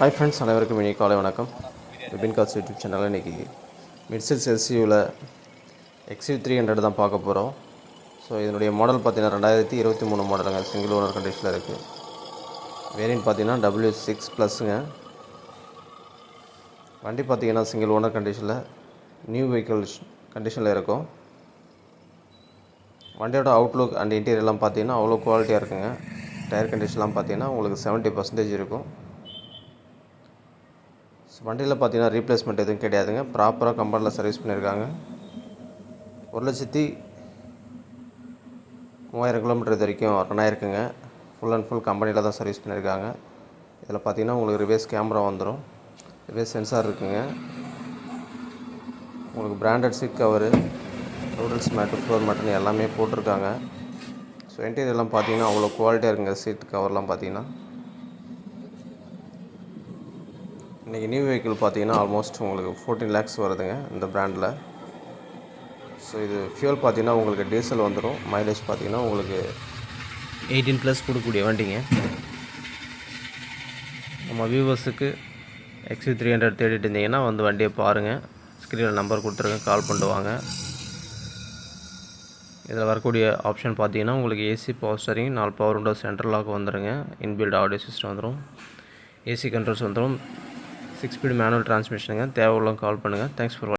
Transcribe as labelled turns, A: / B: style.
A: Hi friends அனைவருக்கும் இனி காலை வணக்கம். விபின் காஸ் யூடியூப் சேனலில் இன்றைக்கி மிட்சில்ஸ் எஸ்யூவில் எக்ஸ்யூ த்ரீ ஹண்ட்ரட் தான் பார்க்க போகிறோம் ஸோ இதனுடைய மாடல் பார்த்தீங்கன்னா ரெண்டாயிரத்தி இருபத்தி மூணு மாடலுங்க சிங்கிள் ஓனர் கண்டிஷனில் இருக்குது வேரியன்ட் பார்த்தீங்கன்னா டபிள்யூ சிக்ஸ் ப்ளஸ்ஸுங்க வண்டி பார்த்தீங்கன்னா சிங்கிள் ஓனர் கண்டிஷனில் நியூ வெஹிக்கிள் கண்டிஷனில் இருக்கும். வண்டியோட அவுட்லுக் அண்ட் இன்டீரியர்லாம் பார்த்தீங்கன்னா அவ்வளோ குவாலிட்டியாக இருக்குங்க. டயர் கண்டிஷன்லாம் பார்த்தீங்கன்னா உங்களுக்கு செவன்ட்டி பர்சன்டேஜ் இருக்கும். ஸோ வண்டியில் பார்த்தீங்கன்னா ரீப்ளேஸ்மெண்ட் எதுவும் கிடையாதுங்க. ப்ராப்பராக கம்பெனியில் சர்வீஸ் பண்ணியிருக்காங்க. ஒரு லட்சத்தி மூவாயிரம் கிலோமீட்டர் இது வரைக்கும் ரன் ஆகிருக்குங்க ஃபுல் அண்ட் ஃபுல் கம்பெனியில் தான் சர்வீஸ் பண்ணியிருக்காங்க. இதில் பார்த்தீங்கன்னா உங்களுக்கு ரிவேஸ் கேமரா வந்துடும் ரிவேஸ் சென்சார் இருக்குங்க. உங்களுக்கு branded seat cover noodles mat floor மேட்டுன்னு எல்லாமே போட்டிருக்காங்க. ஸோ இன்டீரியர்லாம் பார்த்தீங்கன்னா அவ்வளோ குவாலிட்டியாக இருக்குங்க. சீட் கவர்லாம் பார்த்தீங்கன்னா. இன்றைக்கி நியூ வெஹிக்கிள் பார்த்தீங்கன்னா ஆல்மோஸ்ட் உங்களுக்கு ஃபோர்டீன் லேக்ஸ் வருதுங்க இந்த ப்ராண்டில் ஸோ இது ஃபியூல் பார்த்தீங்கன்னா உங்களுக்கு டீசல் வந்துடும் மைலேஜ் பார்த்தீங்கன்னா உங்களுக்கு எயிட்டீன் ப்ளஸ் கொடுக்கக்கூடிய வண்டிங்க. நம்ம வியூவர்ஸுக்கு எக்ஸி த்ரீ ஹண்ட்ரட் தேடிட்டு இருந்தீங்கன்னா வந்து வண்டியை பாருங்கள் ஸ்க்ரீனில் நம்பர் கொடுத்துருங்க கால் பண்ணிட்டு வாங்க. இதில் வரக்கூடிய ஆப்ஷன் பார்த்தீங்கன்னா உங்களுக்கு ஏசி பவர் ஸ்டரிங் நாலு பவர் விண்டோ சென்ட்ரல் லாக் வந்துடுங்க இன்பில்ட் ஆடியோ சிஸ்டம் வந்துடும் ஏசி கண்ட்ரோல்ஸ் வந்துடும் சிக்ஸ் ஸ்பீடு மேனுவல் டிரான்ஸ்மிஷனுங்க தேவையுள்ள கால் பண்ணுங்கள் தேங்க்ஸ் ஃபார்